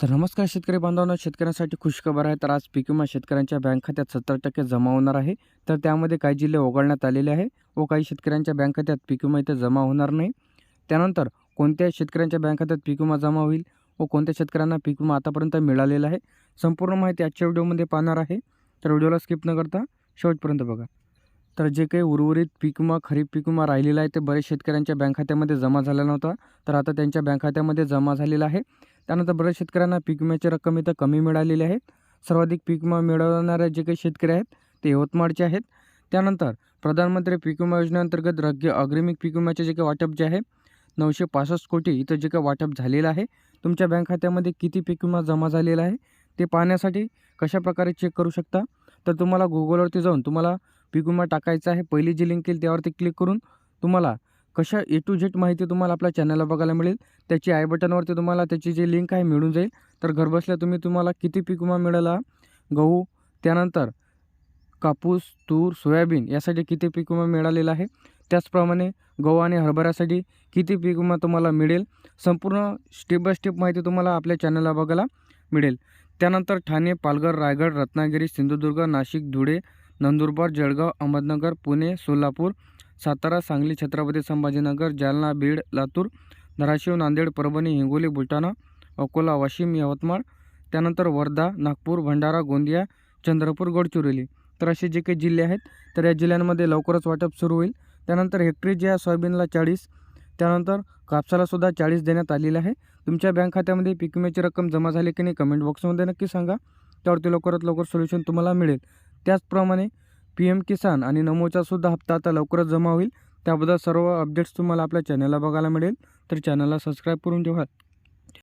तर नमस्कार शेतकरी बांधवांना शेतकऱ्यांसाठी खुशखबर आहे. तर आज पीक विमा शेतकऱ्यांच्या बँक खात्यात सत्तर टक्के जमा होणार आहे. तर त्यामध्ये काही जिल्हे वगळण्यात आलेले आहे व काही शेतकऱ्यांच्या बँक खात्यात पीक विमा इथे जमा होणार नाही. त्यानंतर कोणत्या शेतकऱ्यांच्या बँक खात्यात पीक विमा जमा होईल व कोणत्या शेतकऱ्यांना पीक विमा आतापर्यंत मिळालेला आहे? संपूर्ण माहिती आजच्या व्हिडिओमध्ये पाहणार आहे. तर व्हिडिओला स्किप न करता शेवटपर्यंत बघा. तर जे काही उर्वरित पीक विमा खरीप पीक विमा राहिलेला आहे ते बरेच शेतकऱ्यांच्या बँक खात्यामध्ये जमा झाला नव्हता. तर आता त्यांच्या बँक खात्यामध्ये जमा झालेला आहे. त्यानंतर बऱ्याच शेतकऱ्यांना पीक विम्याची रक्कम इथं कमी मिळालेली आहे. सर्वाधिक पीक विमा मिळवणाऱ्या जे काही शेतकरी आहेत ते यवतमाळचे आहेत. त्यानंतर प्रधानमंत्री पीक विमा योजनेअंतर्गत रग्य अग्रिमिक पीक विम्याचे जे काही वाटप जे आहे नऊशे पासष्ट कोटी इथं जे काही वाटप झालेलं आहे. तुमच्या बँक खात्यामध्ये किती पीक विमा जमा झालेला आहे ते पाहण्यासाठी कशाप्रकारे चेक करू शकता? तर तुम्हाला गुगलवरती जाऊन तुम्हाला पीक विमा टाकायचा आहे. पहिली जी लिंक येईल त्यावरती क्लिक करून तुम्हाला कशा ए टू झेड माहिती तुम्हाला आपल्या चॅनलला बघायला मिळेल त्याची आय बटनवरती तुम्हाला त्याची जी लिंक आहे मिळून जाईल. तर घरबसल्या तुम्ही तुम्हाला किती पीक विमा मिळाला गहू त्यानंतर कापूस तूर सोयाबीन यासाठी किती पीक विमा मिळालेला आहे त्याचप्रमाणे गहू आणि हरभऱ्यासाठी किती पीक विमा तुम्हाला मिळेल संपूर्ण स्टेप बाय स्टेप माहिती तुम्हाला आपल्या चॅनलला बघायला मिळेल. त्यानंतर ठाणे पालघर रायगड रत्नागिरी सिंधुदुर्ग नाशिक धुळे नंदुरबार जळगाव अहमदनगर पुणे सोलापूर सातारा सांगली छत्रपती संभाजीनगर जालना बीड लातूर धाराशिव नांदेड परभणी हिंगोली बुलढाणा अकोला वाशिम यवतमाळ त्यानंतर वर्धा नागपूर भंडारा गोंदिया चंद्रपूर गडचिरोली. तर असे जे काही जिल्हे आहेत तर या जिल्ह्यांमध्ये लवकरच वाटप सुरू होईल. त्यानंतर हेक्टरी जे आहे सोयाबीनला चाळीस त्यानंतर कापसालासुद्धा चाळीस देण्यात आलेलं आहे. तुमच्या बँक खात्यामध्ये पीक विम्याची रक्कम जमा झाली की नाही कमेंट बॉक्समध्ये नक्की सांगा. त्यावरती लवकरात लवकर सोल्युशन तुम्हाला मिळेल. त्याचप्रमाणे पी एम किसान आणि नमोचासुद्धा हप्ता आता लवकरच जमा होईल. त्याबद्दल सर्व अपडेट्स तुम्हाला आपल्या चॅनलला बघायला मिळेल. तर चॅनलला सबस्क्राईब करून ठेवा.